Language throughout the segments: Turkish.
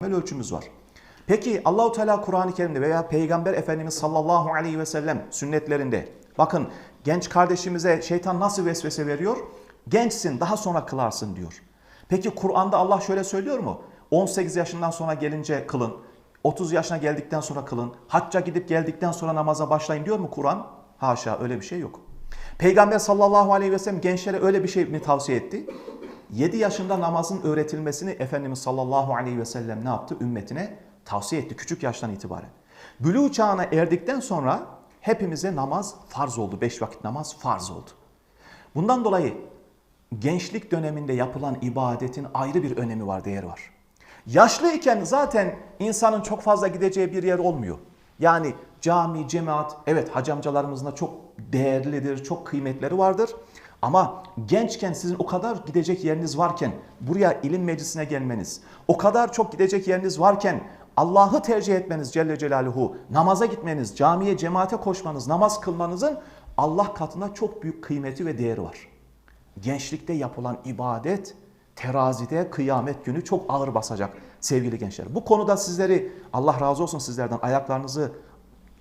temel ölçümüz var. Peki Allahu Teala Kur'an-ı Kerim'de veya Peygamber Efendimiz sallallahu aleyhi ve sellem sünnetlerinde bakın genç kardeşimize şeytan nasıl vesvese veriyor? Gençsin daha sonra kılarsın diyor. Peki Kur'an'da Allah şöyle söylüyor mu? 18 yaşından sonra gelince kılın. 30 yaşına geldikten sonra kılın. Hacca gidip geldikten sonra namaza başlayın diyor mu Kur'an? Haşa öyle bir şey yok. Peygamber sallallahu aleyhi ve sellem gençlere öyle bir şey mi tavsiye etti? 7 yaşında namazın öğretilmesini Efendimiz sallallahu aleyhi ve sellem ne yaptı? Ümmetine tavsiye etti küçük yaştan itibaren. Bülü çağına erdikten sonra hepimize namaz farz oldu. 5 vakit namaz farz oldu. Bundan dolayı gençlik döneminde yapılan ibadetin ayrı bir önemi var, değeri var. Yaşlı iken zaten insanın çok fazla gideceği bir yer olmuyor. Yani cami, cemaat, evet hacı çok değerlidir, çok kıymetleri vardır. Ama gençken sizin o kadar gidecek yeriniz varken buraya ilim meclisine gelmeniz, o kadar çok gidecek yeriniz varken Allah'ı tercih etmeniz Celle Celaluhu, namaza gitmeniz, camiye, cemaate koşmanız, namaz kılmanızın Allah katında çok büyük kıymeti ve değeri var. Gençlikte yapılan ibadet terazide kıyamet günü çok ağır basacak sevgili gençler. Bu konuda sizleri Allah razı olsun sizlerden ayaklarınızı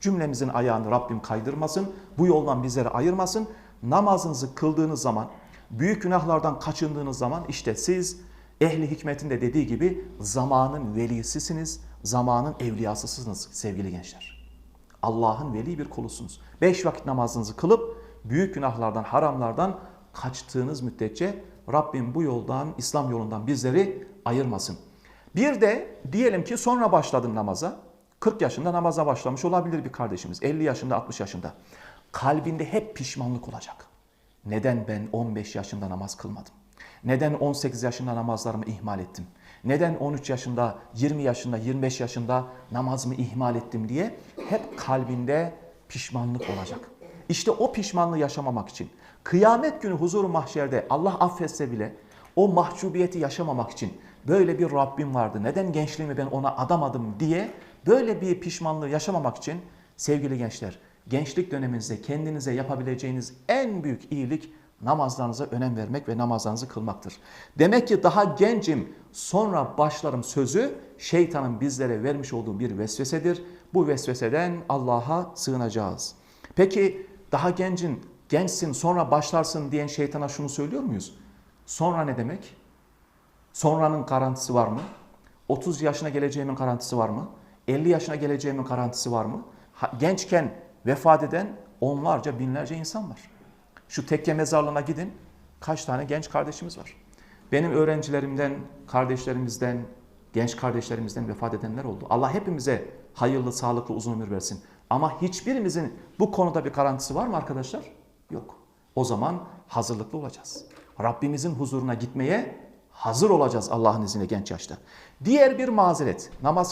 cümlemizin ayağını Rabbim kaydırmasın. Bu yoldan bizleri ayırmasın. Namazınızı kıldığınız zaman, büyük günahlardan kaçındığınız zaman işte siz ehli hikmetin de dediği gibi zamanın velisisiniz, zamanın evliyasısınız sevgili gençler. Allah'ın veli bir kulusunuz. Beş vakit namazınızı kılıp büyük günahlardan, haramlardan kaçtığınız müddetçe Rabbim bu yoldan, İslam yolundan bizleri ayırmasın. Bir de diyelim ki sonra başladım namaza. 40 yaşında namaza başlamış olabilir bir kardeşimiz. 50 yaşında, 60 yaşında. Kalbinde hep pişmanlık olacak. Neden ben 15 yaşında namaz kılmadım? Neden 18 yaşında namazlarımı ihmal ettim? Neden 13 yaşında, 20 yaşında, 25 yaşında namazımı ihmal ettim diye hep kalbinde pişmanlık olacak. İşte o pişmanlığı yaşamamak için kıyamet günü huzur mahşerde Allah affetse bile o mahcubiyeti yaşamamak için böyle bir Rabbim vardı. Neden gençliğimi ben ona adamadım diye böyle bir pişmanlığı yaşamamak için sevgili gençler gençlik döneminizde kendinize yapabileceğiniz en büyük iyilik namazlarınıza önem vermek ve namazlarınızı kılmaktır. Demek ki daha gencim sonra başlarım sözü şeytanın bizlere vermiş olduğu bir vesvesedir. Bu vesveseden Allah'a sığınacağız. Peki daha gencin, gençsin sonra başlarsın diyen şeytana şunu söylüyor muyuz? Sonra ne demek? Sonranın garantisi var mı? 30 yaşına geleceğimin garantisi var mı? 50 yaşına geleceğimin garantisi var mı? Gençken vefat eden onlarca binlerce insan var. Şu tekke mezarlığına gidin. Kaç tane genç kardeşimiz var. Benim öğrencilerimden, kardeşlerimizden, genç kardeşlerimizden vefat edenler oldu. Allah hepimize hayırlı, sağlıklı, uzun ömür versin. Ama hiçbirimizin bu konuda bir garantisi var mı arkadaşlar? Yok. O zaman hazırlıklı olacağız. Rabbimizin huzuruna gitmeye hazır olacağız Allah'ın izniyle genç yaşta. Diğer bir mazeret, namaz